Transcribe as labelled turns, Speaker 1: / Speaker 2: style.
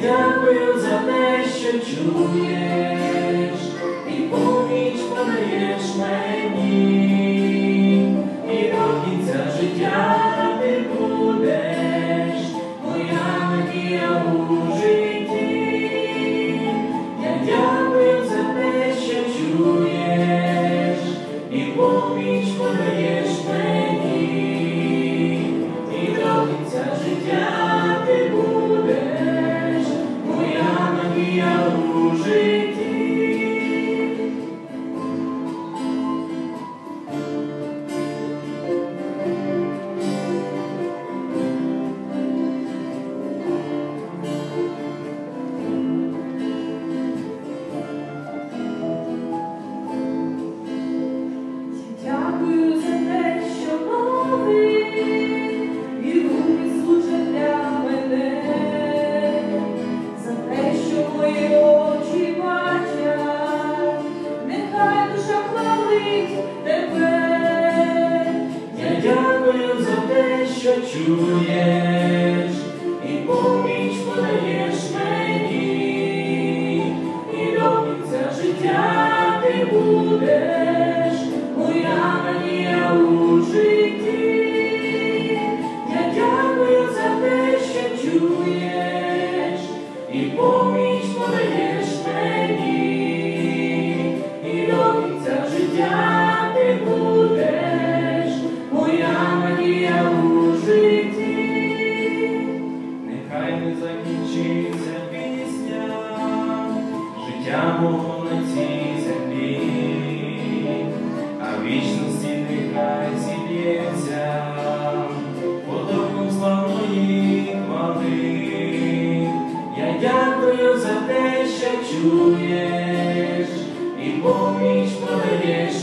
Speaker 1: dziękuję za te, się i mówić podajesz mnie. i pomić podajesz męki i do końca życia ty budesz
Speaker 2: mój
Speaker 1: anioł
Speaker 2: żyty
Speaker 1: ja dziękuję za te się czujesz i pomić podajesz Чуєш і поміч подаєш